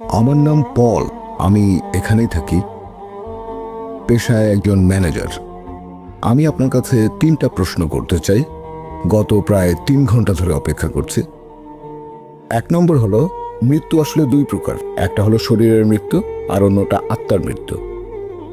আমার নাম পল, আমি এখানেই থাকি। পেশায় একজন ম্যানেজার। আমি আপনার কাছে তিনটা প্রশ্ন করতে চাই। গত প্রায় তিন ঘণ্টা ধরে অপেক্ষা করছি। এক নম্বর হলো, মৃত্যু আসলে দুই প্রকার। একটা হলো শরীরের মৃত্যু, আর অন্যটা আত্মার মৃত্যু।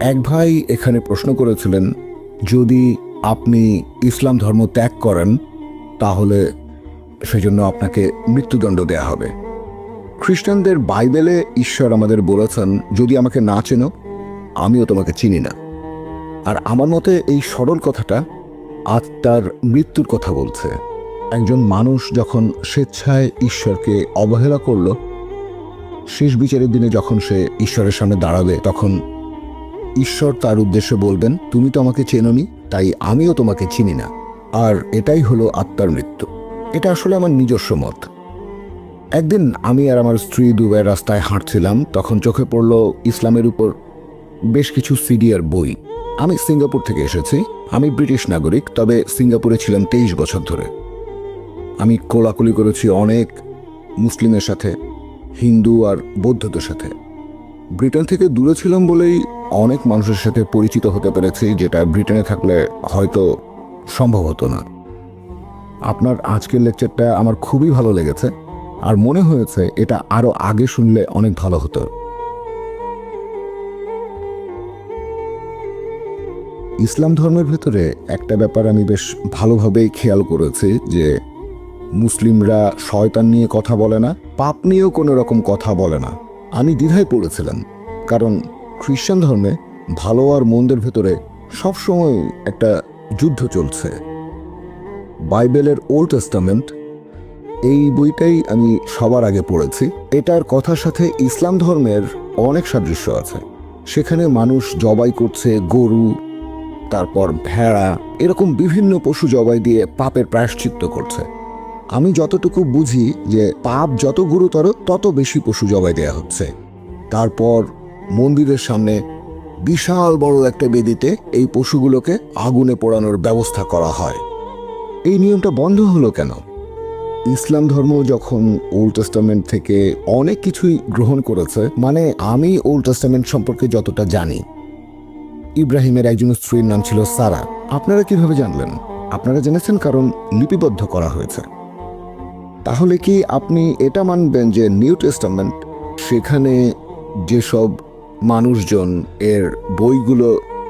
এক ভাই এখানে প্রশ্ন করেছিলেন, যদি আপনি ইসলাম ধর্ম ত্যাগ করেন, তাহলে সেজন্য আপনাকে মৃত্যুদণ্ড দেয়া হবে। খ্রিস্টানদের বাইবেলে ঈশ্বর আমাদের বলেছেন, যদি আমাকে না চেনো, আমিও তোমাকে চিনি না। আর আমার মতে এই সরল কথাটা আত্মার মৃত্যুর কথা বলছে। একজন মানুষ যখন স্বেচ্ছায় ঈশ্বরকে অবহেলা করল, শেষ বিচারের দিনে যখন সে ঈশ্বরের সামনে দাঁড়াবে, তখন ঈশ্বর তার উদ্দেশ্যে বলবেন, তুমি তো আমাকে চেননি, তাই আমিও তোমাকে চিনি না। আর এটাই হলো আত্মার মৃত্যু। এটা আসলে আমার নিজস্ব মত। একদিন আমি আর আমার স্ত্রী দুবাই রাস্তায় হাঁটছিলাম, তখন চোখে পড়ল ইসলামের উপর বেশ কিছু সিডিআর বই। আমি সিঙ্গাপুর থেকে এসেছি। আমি ব্রিটিশ নাগরিক, তবে সিঙ্গাপুরে ছিলাম তেইশ বছর ধরে। আমি কোলাকুলি করেছি অনেক মুসলিমের সাথে, হিন্দু আর বৌদ্ধদের সাথে। ব্রিটেন থেকে দূরে ছিলাম বলেই অনেক মানুষের সাথে পরিচিত হতে পেরেছি, যেটা ব্রিটেনে থাকলে হয়তো সম্ভব হতো না। আপনার আজকের লেকচারটা আমার খুবই ভালো লেগেছে। আর মনে হয়েছে এটা আরও আগে শুনলে অনেক ভালো হতো। ইসলাম ধর্মের ভেতরে একটা ব্যাপার আমি বেশ ভালোভাবেই খেয়াল করেছি যে মুসলিমরা শয়তান নিয়ে কথা বলে না, পাপ নিয়েও কোনো রকম কথা বলে না। আমি দ্বিধায় পড়েছিলাম, কারণ খ্রিস্টান ধর্মে ভালো আর মন্দের ভেতরে সবসময় একটা যুদ্ধ চলছে। বাইবেলের ওল্ড টেস্টামেন্ট এই বইটাই আমি সবার আগে পড়েছি। এটার কথার সাথে ইসলাম ধর্মের অনেক সাদৃশ্য আছে। সেখানে মানুষ জবাই করছে গরু, তারপর ভেড়া, এরকম বিভিন্ন পশু জবাই দিয়ে পাপের প্রায়শ্চিত্ত করছে। আমি যতটুকু বুঝি যে পাপ যত গুরুতর, তত বেশি পশু জবাই দেয়া হচ্ছে। তারপর মন্দিরের সামনে বিশাল বড় একটা বেদিতে এই পশুগুলোকে আগুনে পোড়ানোর ব্যবস্থা করা হয়। এই নিয়মটা বন্ধ হলো কেন? ইসলাম ধর্ম যখন ওল্ড টেস্টামেন্ট থেকে অনেক কিছুই গ্রহণ করেছে মানে আমি ওল্ড টেস্টামেন্ট সম্পর্কে যতটা জানি, ইব্রাহিমের একজন স্ত্রীর নাম ছিল সারা। আপনারা কীভাবে জানলেন? আপনারা জেনেছেন কারণ লিপিবদ্ধ করা হয়েছে। তাহলে কি আপনি এটা মানবেন যে নিউ টেস্টামেন্ট সেখানে যেসব মানুষজন এর বইগুলো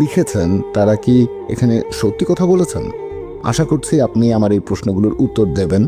লিখেছেন, তারা কি এখানে সত্যি কথা বলেছেন? আশা করছি আপনি আমার এই প্রশ্নগুলোর উত্তর দেবেন।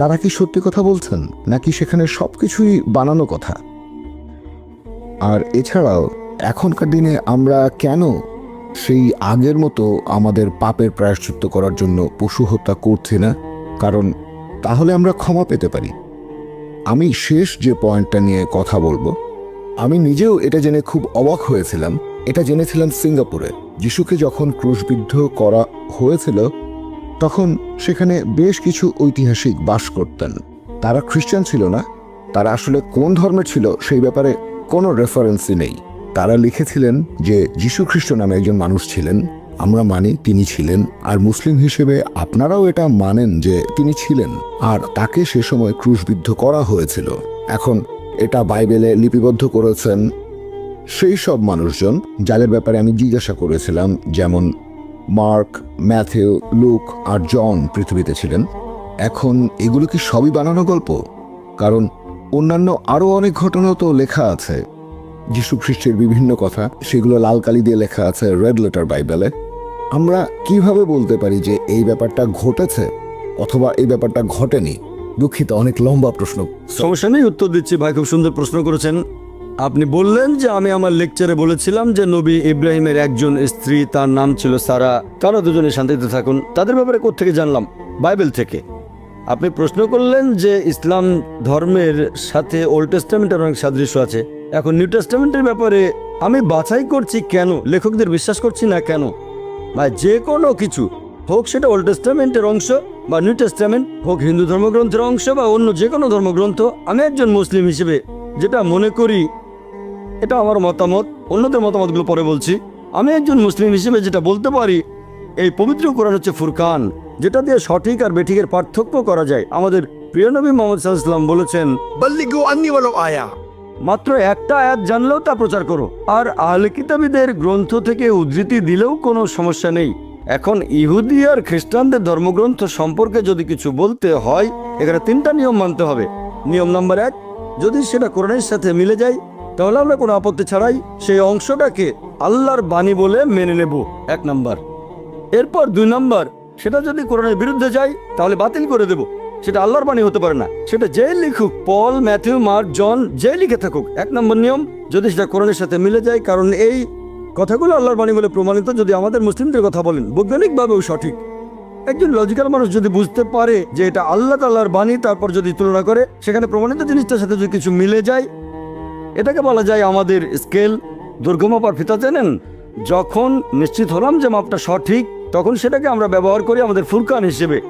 তারা কি সত্যি কথা বলছেন, নাকি সেখানে সব কিছুই বানানো কথা? আর এছাড়াও, এখনকার দিনে আমরা কেন সেই আগের মতো আমাদের পাপের প্রায়শ্চিত্ত করার জন্য পশু হত্যা করছি না? কারণ তাহলে আমরা ক্ষমা পেতে পারি। আমি শেষ যে পয়েন্টটা নিয়ে কথা বলব, আমি নিজেও এটা জেনে খুব অবাক হয়েছিলাম। এটা জেনেছিলাম সিঙ্গাপুরে। যিশুকে যখন ক্রুশবিদ্ধ করা হয়েছিল তখন সেখানে বেশ কিছু ঐতিহাসিক বাস করতেন তারা খ্রিস্টান ছিল না? তারা আসলে কোন ধর্মের ছিল সেই ব্যাপারে কোনো রেফারেন্সই নেই। তারা লিখেছিলেন যে যীশু খ্রিস্ট নামে একজন মানুষ ছিলেন, আমরা মানি তিনি ছিলেন, আর মুসলিম হিসেবে আপনারাও এটা মানেন যে তিনি ছিলেন, আর তাকে সে সময় ক্রুশবিদ্ধ করা হয়েছিল। এখন এটা বাইবেলে লিপিবদ্ধ করেছেন সেই সব মানুষজন, যাদের ব্যাপারে আমি জিজ্ঞাসা করেছিলাম, যেমন মার্ক, ম্যাথিউ, লুক আর জন পৃথিবীতে ছিলেন। এখন এগুলো কি সবই বানানো গল্প? কারণ অন্যান্য আরও অনেক ঘটনা তো লেখা আছে। যীশু খ্রিস্টের বিভিন্ন কথা, সেগুলো লাল কালি দিয়ে লেখা আছে রেড লেটার বাইবেলে। আমরা কীভাবে বলতে পারি যে এই ব্যাপারটা ঘটেছে অথবা এই ব্যাপারটা ঘটেনি? দুঃখিত, অনেক লম্বা প্রশ্ন। সমস্যা নেই, উত্তর দিচ্ছি। ভাই খুব সুন্দর প্রশ্ন করেছেন। আপনি বললেন যে আমি আমার লেকচারে বলেছিলাম যে নবী ইব্রাহিমের একজন স্ত্রী, তার নাম ছিল সারা। তারা দুজনে শান্তিতে থাকুন? তাদের ব্যাপারে কোত্থেকে জানলাম? বাইবেল থেকে। আপনি প্রশ্ন করলেন যে ইসলাম ধর্মের সাথে ওল্ড টেস্টামেন্টের অনেক সাদৃশ্য আছে। এখন নিউ টেস্টামেন্টের ব্যাপারে আমি বাছাই করছি কেন? লেখকদের বিশ্বাস করছি না কেন? বা যে কোনো কিছু, হোক সেটা ওল্ড টেস্টামেন্টের অংশ বা নিউ টেস্টামেন্ট, হোক হিন্দু ধর্মগ্রন্থের অংশ বা অন্য যে কোনো ধর্মগ্রন্থ, আমি একজন মুসলিম হিসেবে যেটা মনে করি এটা আমার মতামত। অন্যদের মতামতগুলো পরে বলছি। আমি একজন মুসলিম হিসেবে যেটা বলতে পারি এই পবিত্র কোরআন হচ্ছে ফুরকান যেটা দিয়ে সঠিক আর বেঠিকের পার্থক্য করা যায়। আমাদের প্রিয় নবী মোহাম্মদ সাল্লাম বলেছেন আয়া। মাত্র একটা আয়াত জানলেও তা প্রচার করো। আর আহলে কিতাবীদের গ্রন্থ থেকে উদ্ধৃতি দিলেও কোনো সমস্যা নেই। এখন ইহুদি আর খ্রিস্টানদের ধর্মগ্রন্থ সম্পর্কে যদি কিছু বলতে হয় এখানে তিনটা নিয়ম মানতে হবে। নিয়ম নাম্বার এক যদি সেটা কোরআনের সাথে মিলে যায় তাহলে আমরা কোনো আপত্তি ছাড়াই সেই অংশটাকে আল্লাহর বাণী বলে মেনে নেব। এক নাম্বার। এরপর দুই নাম্বার, সেটা যদি কোরআনের বিরুদ্ধে যায়, তাহলে বাতিল করে দেব। সেটা আল্লাহর বাণী হতে পারে না। সেটা যে লিখুক, পল, ম্যাথিউ, মার্ক, জন, যে লিখে থাকুক, এক নম্বর নিয়ম। যদি সেটা কোরআনের সাথে মিলে যায়, কারণ এই কথাগুলো আল্লাহর বাণী বলে প্রমাণিত, যদি আমাদের মুসলিমদের কথা বলেন, বৈজ্ঞানিকভাবেও সঠিক। একজন লজিক্যাল মানুষ যদি বুঝতে পারে যে এটা আল্লাহ তাল্লাহর বাণী, তারপর যদি তুলনা করে, সেখানে প্রমাণিত জিনিসটার সাথে যদি কিছু মিলে যায় এটাকে বলা যায় আমাদের স্কেল দুর্গমাপার ফিতা, জানেন? যখন নিশ্চিত হলাম যে মাপটা সঠিক, তখন সেটাকে আমরা ব্যবহার করি আমাদের ফুরকান হিসেবে।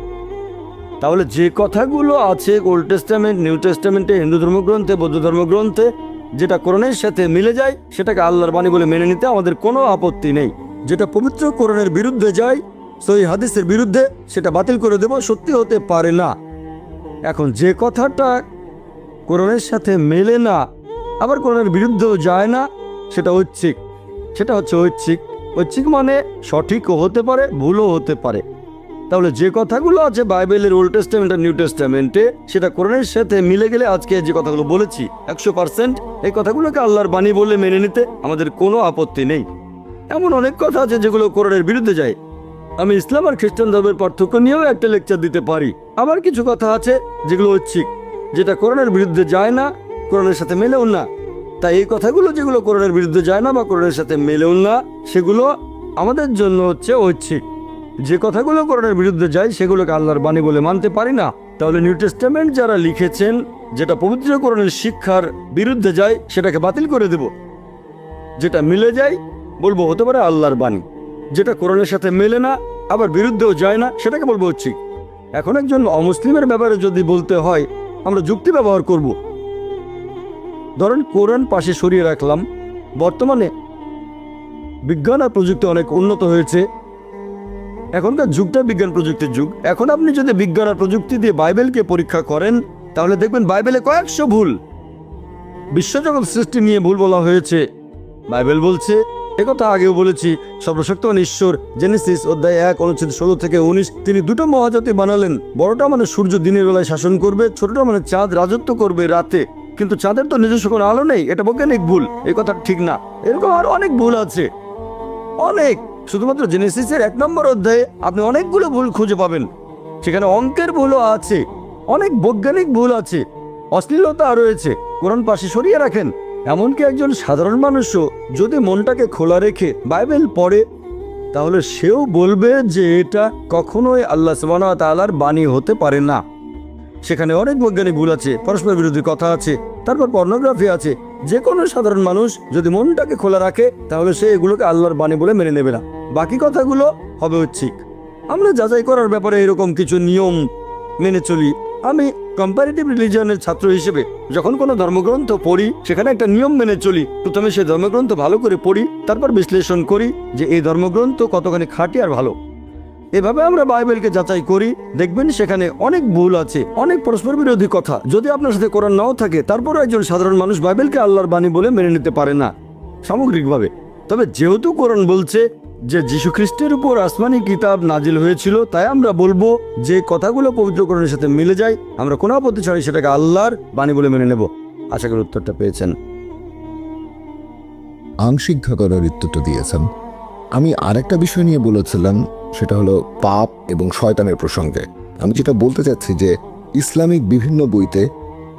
তাহলে যে কথাগুলো আছে ওল্ড টেস্টামেন্ট নিউ টেস্টামেন্টে হিন্দু ধর্মগ্রন্থে বৌদ্ধ ধর্মগ্রন্থে, যেটা কোরআনের সাথে মিলে যায়, সেটাকে আল্লাহর বাণী বলে মেনে নিতে আমাদের কোনো আপত্তি নেই। যেটা পবিত্র কোরআনের বিরুদ্ধে যায় সই হাদিসের বিরুদ্ধে, সেটা বাতিল করে দেব, সত্যি হতে পারে না। এখন যে কথাটা কোরআনের সাথে মেলে না আবার কোরআনের বিরুদ্ধেও যায় না, সেটা ঐচ্ছিক। সেটা হচ্ছে ঐচ্ছিক। ঐচ্ছিক মানে সঠিকও হতে পারে, ভুলও হতে পারে। তাহলে যে কথাগুলো আছে বাইবেলের ওল্ড টেস্টামেন্ট আর নিউ টেস্টামেন্টে, সেটা কোরআনের সাথে মিলে গেলে আজকে যে কথাগুলো বলেছি, একশো পার্সেন্ট এই কথাগুলোকে আল্লাহর বাণী বলে মেনে নিতে আমাদের কোনো আপত্তি নেই। এমন অনেক কথা আছে যেগুলো কোরআনের বিরুদ্ধে যায়। আমি ইসলাম আর খ্রিস্টান ধর্মের পার্থক্য নিয়েও একটা লেকচার দিতে পারি। আবার কিছু কথা আছে যেগুলো ঐচ্ছিক, যেটা কোরআনের বিরুদ্ধে যায় না কোরআনের সাথে মেলেও না। তাই এই কথাগুলো যেগুলো কোরআনের বিরুদ্ধে যায় না বা কোরআনের সাথে মেলেও না, সেগুলো আমাদের জন্য হচ্ছে ঐচ্ছিক। যে কথাগুলো কোরআনের বিরুদ্ধে যায়, সেগুলোকে আল্লাহর বাণী বলে মানতে পারি না। তাহলে নিউ টেস্টামেন্ট যারা লিখেছেন, যেটা পবিত্র কোরআনের শিক্ষার বিরুদ্ধে যায়, সেটাকে বাতিল করে দেব। যেটা মিলে যায়, বলব হতে পারে আল্লাহর বাণী। যেটা কোরআনের সাথে মেলে না, আবার বিরুদ্ধেও যায় না, সেটাকে বলব হচ্ছে এখন একজন অমুসলিমের ব্যাপারে যদি বলতে হয়, আমরা যুক্তি ব্যবহার করব। ধরেন কোরআন পাশে সরিয়ে রাখলাম, বর্তমানে বিজ্ঞান আর প্রযুক্তি অনেক উন্নত হয়েছে। এখনকার যুগটা বিজ্ঞান প্রযুক্তির যুগ। এখন আপনি যদি বিজ্ঞান আর প্রযুক্তি দিয়ে বাইবেলকে পরীক্ষা করেন, তাহলে দেখবেন বাইবেলে কয়েকশো ভুল। বিশ্বজগৎ সৃষ্টি নিয়ে ভুল বলা হয়েছে। বাইবেল বলছে একথা আগেও বলেছি সর্বশক্তমান ঈশ্বর জেনেসিস অধ্যায় এক, অনুচ্ছেদ ষোলো থেকে উনিশ, তিনি দুটো মহাজাতি বানালেন। বড়টা মানে সূর্য দিনের বেলায় শাসন করবে, ছোটটা মানে চাঁদ রাজত্ব করবে রাতে। কিন্তু চাঁদের তো নিজস্ব কোনো আলো নেই, এটা বৈজ্ঞানিক ভুল, এই কথা ঠিক না। এরকম আরও অনেক ভুল আছে। অনেক, শুধুমাত্র জেনেসিসের এক নম্বর অধ্যায়ে আপনি অনেকগুলো ভুল খুঁজে পাবেন। সেখানে অঙ্কের ভুলও আছে, অনেক বৈজ্ঞানিক ভুল আছে, অশ্লীলতা রয়েছে, কোরআন পাশে সরিয়ে রাখেন। এমনকি একজন সাধারণ মানুষও যদি মনটাকে খোলা রেখে বাইবেল পড়ে, তাহলে সেও বলবে যে এটা কখনোই আল্লাহ সুবাহ তালার বাণী হতে পারে না। সেখানে অনেক বৈজ্ঞানিক ভুল আছে, পরস্পর বিরোধী কথা আছে, তারপর পর্নোগ্রাফি আছে। যে কোনো সাধারণ মানুষ যদি মনটাকে খোলা রাখে, তাহলে সে এগুলোকে আল্লাহর বাণী বলে মেনে নেবে না। বাকি কথাগুলো হবে ঐচ্ছিক। আমরা যাচাই করার ব্যাপারে এরকম কিছু নিয়ম মেনে চলি। আমি কম্পারেটিভ রিলিজিয়নের ছাত্র হিসেবে যখন কোনো ধর্মগ্রন্থ পড়ি, সেখানে একটা নিয়ম মেনে চলি। প্রথমে সেই ধর্মগ্রন্থ ভালো করে পড়ি, তারপর বিশ্লেষণ করি যে এই ধর্মগ্রন্থ কতখানি খাঁটি আর ভালো। এভাবে আমরা বাইবেলকে যাচাই করি, দেখবেন সেখানে অনেক ভুল আছে, অনেক পরস্পর বিরোধী কথা। যদি আপনার সাথে কোরআন নাও থাকে তারপরে একজন সাধারণ মানুষ বাইবেলকে আল্লাহর বাণী বলে মেনে নিতে পারে না, সামগ্রিকভাবে। তবে যেহেতু কোরআন বলছে যে যীশু খ্রিস্টের উপর আসমানি কিতাব নাজিল হয়েছিল, তাই আমরা বলব যে কথাগুলো পবিত্র কোরআনের সাথে মিলে যায়, আমরা কোনো আপত্তি ছাড়াই সেটাকে আল্লাহর বাণী বলে মেনে নেব। আশা করি উত্তরটা পেয়েছেন। আংশিক ধারণার উত্তরটা দিয়েছেন। আমি আরেকটা বিষয় নিয়ে বলেছিলাম সেটা হলো পাপ এবং শয়তানের প্রসঙ্গে। আমি যেটা বলতে চাচ্ছি যে, ইসলামিক বিভিন্ন বইতে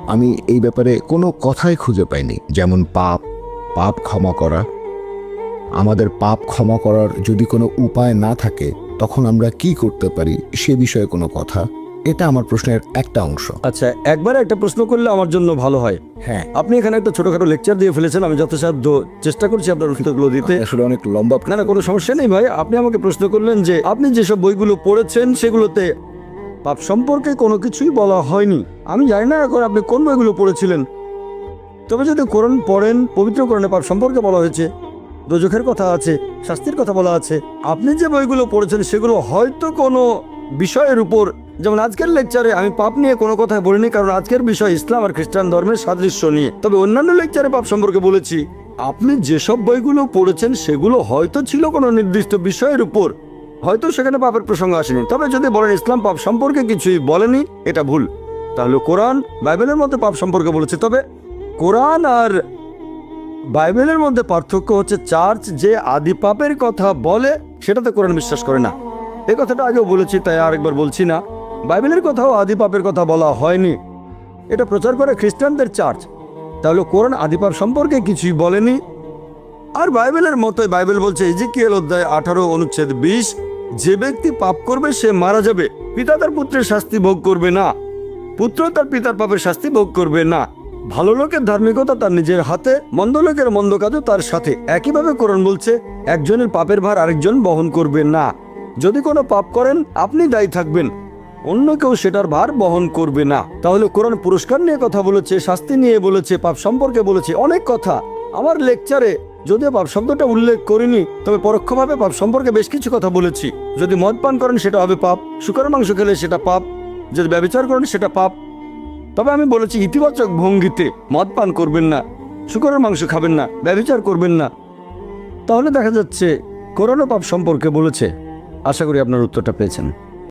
আমি এই ব্যাপারে কোনো কথাই খুঁজে পাইনি। যেমন পাপ পাপ ক্ষমা করা। আমাদের পাপ ক্ষমা করার যদি কোনো উপায় না থাকে, তখন আমরা কি করতে পারি সে বিষয়ে কোনো কথা? এটা আমার প্রশ্নের একটা অংশ। আচ্ছা একবার একটা প্রশ্ন করলে আমার জন্য ভালো হয়। হ্যাঁ। আপনি এখানে একটা ছোটখাটো লেকচার দিয়ে ফেলেছেন আমি যথাসাধ্য চেষ্টা করছি আপনার উত্তরগুলো দিতে। আসলে অনেক লম্বা না না কোনো সমস্যা নেই ভাই। আপনি আমাকে প্রশ্ন করলেন যে আপনি যেসব বইগুলো পড়েছেন সেগুলোতে পাপ সম্পর্কে কোনো কিছুই বলা হয়নি। আমি জানি না এখন আপনি কোন বইগুলো পড়েছিলেন। তবে যদি কোরআন পড়েন পবিত্র কোরআনে পাপ সম্পর্কে বলা হয়েছে দোজখের কথা আছে শাস্তির কথা বলা আছে আপনি যে বইগুলো পড়েছেন সেগুলো হয়তো কোনো বিষয়ের উপর যেমন আজকের লেকচারে আমি পাপ নিয়ে কোনো কথাই বলিনি, কারণ আজকের বিষয় ইসলাম আর খ্রিস্টান ধর্মের সাদৃশ্য নিয়ে। তবে অন্যান্য লেকচারে পাপ সম্পর্কে বলেছি। আপনি যেসব বইগুলো পড়েছেন, সেগুলো হয়তো ছিল কোনো নির্দিষ্ট বিষয়ের উপর। হয়তো সেখানে পাপের প্রসঙ্গ আসেনি। তবে যদি বলেন ইসলাম পাপ সম্পর্কে কিছুই বলেনি, এটা ভুল। তাহলে কোরআন বাইবেলের মধ্যে পাপ সম্পর্কে বলেছে। তবে কোরআন আর বাইবেলের মধ্যে পার্থক্য হচ্ছে, চার্চ যে আদি পাপের কথা বলে, সেটাতে কোরআন বিশ্বাস করে না। এ কথাটা আগেও বলেছি, তাই আরেকবার বলছি না। বাইবেলের কথাও আদি পাপের কথা বলা হয়নি। এটা প্রচার করে খ্রিস্টানদের চার্চ। তাহলে কোরআন আদি পাপ সম্পর্কে কিছুই বলেনি? আর বাইবেলের মতোই বাইবেল বলছে, ইজিকিয়েল অধ্যায় আঠারো, অনুচ্ছেদ বিশ, যে ব্যক্তি পাপ করবে, সে মারা যাবে। পিতা তার পুত্রের শাস্তি ভোগ করবে না। পুত্র তার পিতার পাপের শাস্তি ভোগ করবে না। ভালো লোকের ধার্মিকতা তার নিজের হাতে, মন্দ লোকের মন্দ কাজও তার সাথে। একইভাবে কোরআন বলছে, একজনের পাপের ভার আরেকজন বহন করবে না। যদি কোনো পাপ করেন, আপনি দায়ী থাকবেন। অন্য কেউ সেটার ভার বহন করবে না। তাহলে কোরআন পুরস্কার নিয়ে কথা বলেছে, শাস্তি নিয়ে বলেছে, পাপ সম্পর্কে বলেছে, অনেক কথা। আমার লেকচারে যদিও পাপ শব্দটা উল্লেখ করিনি, তবে পরোক্ষভাবে পাপ সম্পর্কে বেশ কিছু কথা বলেছি। যদি মদ পান করেন, সেটা হবে পাপ। শুকর মাংস খেলে সেটা পাপ। যদি ব্যবচার করেন, সেটা পাপ। তবে আমি বলেছি, ইতিবাচক ভঙ্গিতে মদ পান করবেন না, শুকরের মাংস খাবেন না ব্যবচার করবেন না। তাহলে দেখা যাচ্ছে করোনা পাপ সম্পর্কে বলেছে। আশা করি আপনার উত্তরটা পেয়েছেন।